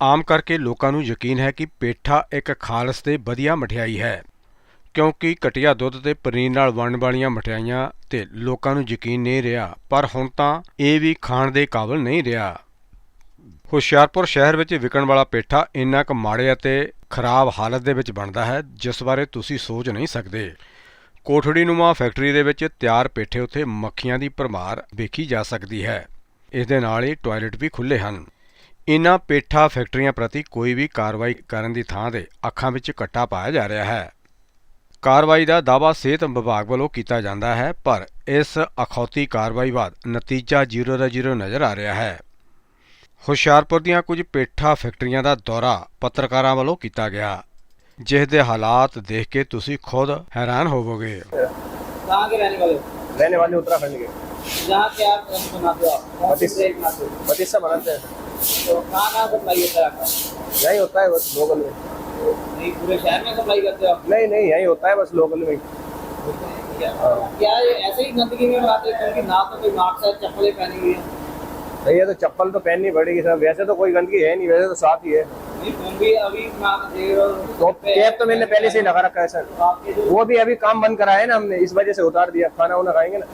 ਆਮ ਕਰਕੇ ਲੋਕਾਂ ਨੂੰ ਯਕੀਨ ਹੈ ਕਿ ਪੇਠਾ ਇੱਕ ਖਾਲਸ ਤੇ ਵਧੀਆ ਮਠਿਆਈ ਹੈ, ਕਿਉਂਕਿ ਘਟੀਆ ਦੁੱਧ ਤੇ ਪਨੀਰ ਨਾਲ ਬਣਨ ਵਾਲੀਆਂ ਮਠਿਆਈਆਂ ਤੇ ਲੋਕਾਂ ਨੂੰ ਯਕੀਨ ਨਹੀਂ ਰਿਹਾ, ਪਰ ਹੁਣ ਤਾਂ ਇਹ ਵੀ ਖਾਣ ਦੇ ਕਾਬਲ ਨਹੀਂ ਰਿਹਾ। ਹੁਸ਼ਿਆਰਪੁਰ ਸ਼ਹਿਰ ਵਿੱਚ ਵਿਕਣ ਵਾਲਾ ਪੇਠਾ ਇੰਨਾ ਕੁ ਮਾੜੇ ਅਤੇ ਖਰਾਬ ਹਾਲਤ ਦੇ ਵਿੱਚ ਬਣਦਾ ਹੈ, ਜਿਸ ਬਾਰੇ ਤੁਸੀਂ ਸੋਚ ਨਹੀਂ ਸਕਦੇ। ਕੋਠੜੀ ਨੂੰਮਾ ਫੈਕਟਰੀ ਦੇ ਵਿੱਚ ਤਿਆਰ ਪੇਠੇ ਉੱਤੇ ਮੱਖੀਆਂ ਦੀ ਭਰਮਾਰ ਵੇਖੀ ਜਾ ਸਕਦੀ ਹੈ। ਇਸ ਦੇ ਨਾਲ ਹੀ ਟਾਇਲਟ ਵੀ ਖੁੱਲੇ ਹਨ। ਇਨ੍ਹਾਂ ਪੇਠਾ ਫੈਕਟਰੀਆਂ ਪ੍ਰਤੀ ਕੋਈ ਵੀ ਕਾਰਵਾਈ ਕਰਨ ਦੀ ਥਾਂ ਤੇ ਅੱਖਾਂ ਵਿੱਚ ਕੱਟਾ ਪਾਇਆ ਜਾ ਰਿਹਾ ਹੈ ਕਾਰਵਾਈ ਦਾ ਦਾਅਵਾ ਸਿਹਤ ਵਿਭਾਗ ਵੱਲੋਂ ਕੀਤਾ ਜਾਂਦਾ ਹੈ ਪਰ ਇਸ ਅਖੌਤੀ ਕਾਰਵਾਈ ਬਾਅਦ ਨਤੀਜਾ ਜ਼ੀਰੋ ਦਾ ਜ਼ੀਰੋ ਨਜ਼ਰ ਆ ਰਿਹਾ ਹੈ ਹੁਸ਼ਿਆਰਪੁਰ ਦੀਆਂ ਕੁਝ ਪੇਠਾ ਫੈਕਟਰੀਆਂ ਦਾ ਦੌਰਾ ਪੱਤਰਕਾਰਾਂ ਵੱਲੋਂ ਕੀਤਾ ਗਿਆ ਜਿਸ ਦੇ ਹਾਲਾਤ ਦੇਖ ਕੇ ਤੁਸੀਂ ਖੁਦ ਹੈਰਾਨ ਹੋਵੋਗੇ कहाँ के रहने वाले हो? रहने वाले उत्तराखंड के यहाँ क्या रंग बनाते हो आप कौन सी बत्तीस। ब्रेड बनाते हो बतीसा बनाते हैं यही होता है बस लोकल में। नहीं पूरे शहर में सप्लाई करते हो आप नहीं नहीं यही होता है बस लोकल में। क्या ये ऐसे ही गंदगी में बनाते हो ना तो कोई मास्क है चप्पलें पहनी हुई है है तो चप्पल तो पहननी पड़ेगी सर वैसे तो कोई गंदगी है नहीं, वैसे तो साफ़ ही है। तो कैप तो मैंने पहले से ही लगा रखा है, सर। वो भी अभी काम बंद करा है ना हमने, इस वजह से उतार दिया। खाना वाना खाएँगे ना?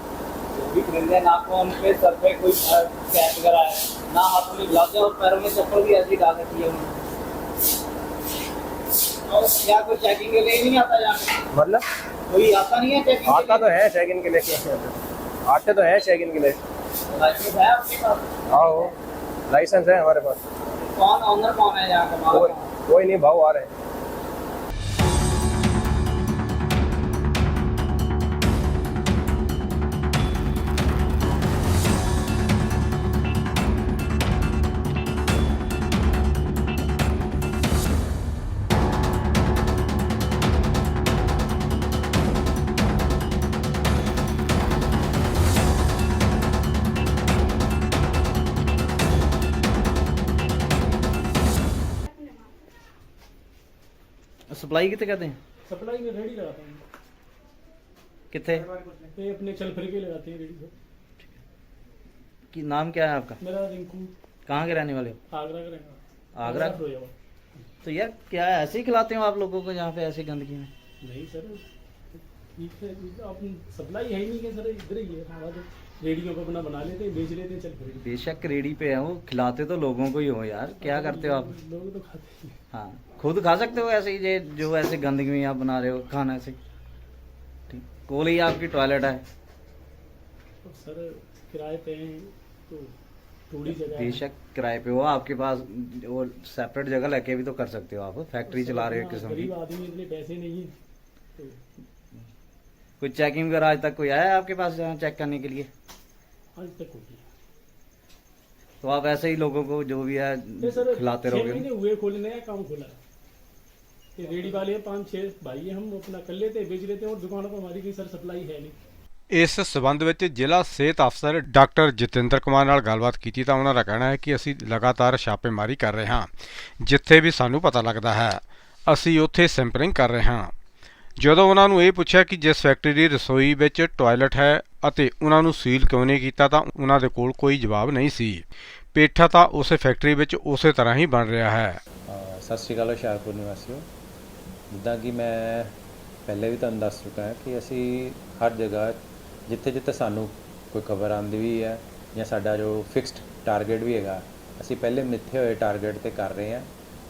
पे सर पे कोई वगैरह है ना हाथों में ग्लव्स और पैरों में चप्पल भी ऐसी डाल रखी है उन्होंने। और क्या कोई चेकिंग के लिए नहीं आता यहाँ मतलब? कोई आता नहीं है चेकिंग आता तो है चेक इन के लिए। आते तो है चेक इन के लिए। लाइसेंस है आपके पास? आओ। लाइसेंस है हमारे पास। कौन ऑनर कौन है यहाँ का? है? कोई नहीं भाव आ रहे हैं। सप्लाई कितने करते हैं? सप्लाई में रेडी लगाते हैं। कितने? ये अपने चल फिर के लगाते हैं रेडी को नाम क्या है आपका? मेरा रिंकू। कहाँ के रहने वाले हो? आगरा का रहेगा आगरा? तो यार क्या ऐसे ही खिलाते हो आप लोगों को यहाँ पे ऐसी गंदगी में? नहीं सर सप्लाई है नहीं सर इधर ही है हमारा तो रेडियो पे अपना बना लेते बेच लेते चल फिर। बेशक रेडी पे है वो खिलाते तो लोगों को ही हो यार क्या करते हो आप? लोग तो खाते हैं हाँ। खुद खा सकते हो ऐसे ही जो ऐसे गंदगी में आप बना रहे हो खाना ऐसे ठीक कोल ही आपकी टॉयलेट है। तो सर किराए पे हैं तो थोड़ी जगह बेशक किराए पे हो आपके पास वो सेपरेट जगह लेके भी तो कर सकते हो आप फैक्ट्री चला रहे हो किस्म की। गरीब आदमी इतने पैसे नहीं है तो कोई चेकिंग वगैरह आज तक कोई आया है आपके पास यहाँ चेक करने के लिए आज तक कोई नहीं तो आप ऐसे ही लोगों को जो भी है ये सर खिलाते छह रहोगे महीने हुए खोले नया काम खोला है ये रेडी वाले हैं पाँच छह भाई हैं हम अपना कर लेते हैं बेच लेते हैं और दुकानों पर हमारी कोई सर सप्लाई है नहीं ਇਸ ਸਬੰਧ ਵਿੱਚ ਜ਼ਿਲ੍ਹਾ ਸਿਹਤ ਅਫਸਰ ਡਾਕਟਰ ਜਤਿੰਦਰ ਕੁਮਾਰ ਨਾਲ ਗੱਲਬਾਤ ਕੀਤੀ ਤਾਂ ਉਹਨਾਂ ਦਾ ਕਹਿਣਾ ਹੈ ਕਿ ਅਸੀਂ ਲਗਾਤਾਰ ਛਾਪੇਮਾਰੀ ਕਰ ਰਹੇ ਹਾਂ ਜਿੱਥੇ ਵੀ ਸਾਨੂੰ ਪਤਾ ਲੱਗਦਾ ਹੈ ਅਸੀਂ ਉੱਥੇ ਸੈਂਪਲਿੰਗ ਕਰ ਰਹੇ ਹਾਂ ਜਦੋਂ ਉਹਨਾਂ ਨੂੰ ਇਹ ਪੁੱਛਿਆ ਕਿ ਜਿਸ ਫੈਕਟਰੀ ਦੀ ਰਸੋਈ ਵਿੱਚ ਟਾਇਲਟ ਹੈ ਅਤੇ ਉਹਨਾਂ ਨੂੰ ਸੀਲ ਕਿਉਂ ਨਹੀਂ ਕੀਤਾ, ਤਾਂ ਉਹਨਾਂ ਦੇ ਕੋਲ ਕੋਈ ਜਵਾਬ ਨਹੀਂ ਸੀ। ਪੇਠਾ ਤਾਂ ਉਸੇ ਫੈਕਟਰੀ ਵਿੱਚ ਉਸੇ ਤਰ੍ਹਾਂ ਹੀ ਬਣ ਰਿਹਾ ਹੈ। ਸਤਿ ਸ਼੍ਰੀ ਅਕਾਲ ਹੁਸ਼ਿਆਰਪੁਰ ਨਿਵਾਸੀਓ। ਜਿੱਦਾਂ ਕਿ ਮੈਂ ਪਹਿਲੇ ਵੀ ਤੁਹਾਨੂੰ ਦੱਸ ਚੁੱਕਾ ਹਾਂ ਕਿ ਅਸੀਂ ਹਰ ਜਗ੍ਹਾ ਜਿੱਥੇ ਜਿੱਥੇ ਸਾਨੂੰ ਕੋਈ ਖਬਰ ਆਉਂਦੀ ਵੀ ਹੈ ਜਾਂ ਸਾਡਾ ਜੋ ਫਿਕਸਡ ਟਾਰਗੇਟ ਵੀ ਹੈਗਾ, ਅਸੀਂ ਪਹਿਲੇ ਮਿੱਥੇ ਹੋਏ ਟਾਰਗੇਟ ਤੇ ਕਰ ਰਹੇ ਹਾਂ।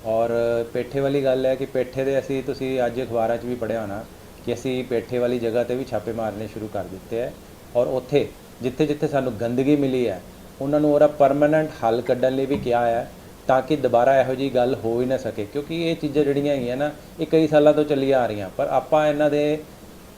ਔਰ ਪੇਠੇ ਵਾਲੀ ਗੱਲ ਹੈ ਕਿ ਪੇਠੇ ਦੇ ਅਸੀਂ, ਤੁਸੀਂ ਅੱਜ ਅਖਬਾਰਾਂ 'ਚ ਵੀ ਪੜ੍ਹਿਆ ਹੋਣਾ ਕਿ ਅਸੀਂ ਪੇਠੇ ਵਾਲੀ ਜਗ੍ਹਾ ਤੇ ਵੀ ਛਾਪੇ ਮਾਰਨੇ ਸ਼ੁਰੂ ਕਰ ਦਿੱਤੇ ਹੈ ਔਰ ਉੱਥੇ ਜਿੱਥੇ ਜਿੱਥੇ ਸਾਨੂੰ ਗੰਦਗੀ ਮਿਲੀ ਹੈ, ਉਹਨਾਂ ਨੂੰ ਉਹਦਾ ਪਰਮਨੈਂਟ ਹੱਲ ਕੱਢਣ ਲਈ ਵੀ ਕਿਹਾ ਹੈ ਤਾਂ ਕਿ ਦੁਬਾਰਾ ਇਹੋ ਜੀ ਗੱਲ ਹੋ ਹੀ ਨਾ ਸਕੇ। ਕਿਉਂਕਿ ਇਹ ਚੀਜ਼ਾਂ ਜਿਹੜੀਆਂ ਹੈਗੀਆਂ ਨਾ, ਇਹ ਕਈ ਸਾਲਾਂ ਤੋਂ ਚੱਲੀ ਆ ਰਹੀਆਂ, ਪਰ ਆਪਾਂ ਇਹਨਾਂ ਦੇ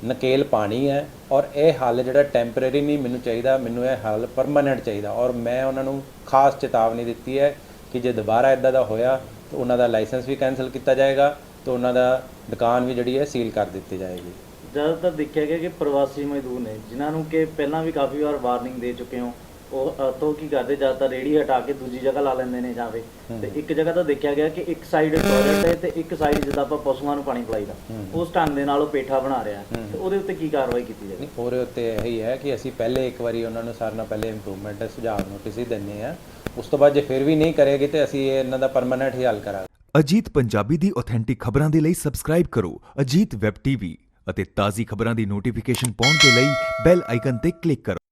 ਨਕੇਲ ਪਾਣੀ ਹੈ ਔਰ ਇਹ ਹੱਲ ਜਿਹੜਾ ਟੈਂਪਰੇਰੀ ਨਹੀਂ ਮੈਨੂੰ ਚਾਹੀਦਾ, ਮੈਨੂੰ ਇਹ ਹੱਲ ਪਰਮਨੈਂਟ ਚਾਹੀਦਾ ਔਰ ਮੈਂ ਉਹਨਾਂ ਨੂੰ ਖਾਸ ਚੇਤਾਵਨੀ ਦਿੱਤੀ ਹੈ ਕਿ ਜੇ ਦੁਬਾਰਾ ਇਦਾਂ ਦਾ ਹੋਇਆ ਤਾਂ ਉਹਨਾਂ ਦਾ ਲਾਇਸੈਂਸ ਵੀ ਕੈਨਸਲ ਕੀਤਾ ਜਾਏਗਾ ਤੇ ਉਹਨਾਂ ਦਾ ਦੁਕਾਨ ਵੀ ਜਿਹੜੀ ਹੈ ਸੀਲ ਕਰ ਦਿੱਤੀ ਜਾਏਗੀ। ਜ਼ਿਆਦਾਤਰ ਦੇਖਿਆ ਗਿਆ ਕਿ ਪ੍ਰਵਾਸੀ ਮਜ਼ਦੂਰ ਨੇ ਜਿਨ੍ਹਾਂ ਨੂੰ ਕਿ ਪਹਿਲਾਂ ਵੀ ਕਾਫੀ ਵਾਰ ਵਾਰਨਿੰਗ ਦੇ ਚੁੱਕੇ ਹੋ ਉਹ ਤੋਂ ਕੀ ਕਰਦੇ ਜ਼ਿਆਦਾਤਰ ਰੇੜੀ ਹਟਾ ਕੇ ਦੂਜੀ ਜਗ੍ਹਾ ਲਾ ਲੈਂਦੇ ਨੇ ਜਾਂ ਫਿਰ। ਤੇ ਇੱਕ ਜਗ੍ਹਾ ਤਾਂ ਦੇਖਿਆ ਗਿਆ ਕਿ ਇੱਕ ਸਾਈਡ ਟਾਇਲਟ ਹੈ ਤੇ ਇੱਕ ਸਾਈਡ ਜਿੱਦਾਂ ਆਪਾਂ ਪਸ਼ੂਆਂ ਨੂੰ ਪਾਣੀ ਪਿਲਾਈਦਾ। ਉਸ ਢੰਗ ਦੇ ਨਾਲ ਉਹ ਪੇਠਾ ਬਣਾ ਰਿਹਾ। ਤੇ ਉਹਦੇ ਉੱਤੇ ਕੀ ਕਾਰਵਾਈ ਕੀਤੀ ਜਾਵੇ? ਉਹਦੇ ਉੱਤੇ ਇਹੀ ਹੈ ਕਿ ਅਸੀਂ ਪਹਿਲੇ ਇੱਕ ਵਾਰੀ ਉਹਨਾਂ ਨੂੰ ਸਾਰਿਆਂ ਨਾਲ ਪਹਿਲੇ ਇੰਪਰੂਵਮੈਂਟ ਦਾ ਸੁਝਾਅ ਨੋਟਿਸ ਹੀ ਦਿੰਨੇ ਆ ਉਸ ਤੋਂ ਬਾਅਦ ਜੇ ਫਿਰ ਵੀ ਨਹੀਂ ਕਰੇਗੀ ਤੇ ਅਸੀਂ ਇਹਨਾਂ ਦਾ ਪਰਮਨੈਂਟ ਹੀ ਹੱਲ ਕਰਾਂਗੇ। ਅਜੀਤ ਪੰਜਾਬੀ ਦੀ ਆਥੈਂਟਿਕ ਖਬਰਾਂ ਦੇ ਲਈ ਸਬਸਕ੍ਰਾਈਬ ਕਰੋ, ਅਜੀਤ ਵੈਬ ਟੀਵੀ ਅਤੇ ਤਾਜ਼ੀ ਖਬਰਾਂ ਦੀ ਨੋਟੀਫਿਕੇਸ਼ਨ ਪਾਉਣ ਦੇ ਲਈ ਬੈਲ ਆਈਕਨ ਤੇ ਕਲਿੱਕ ਕਰੋ।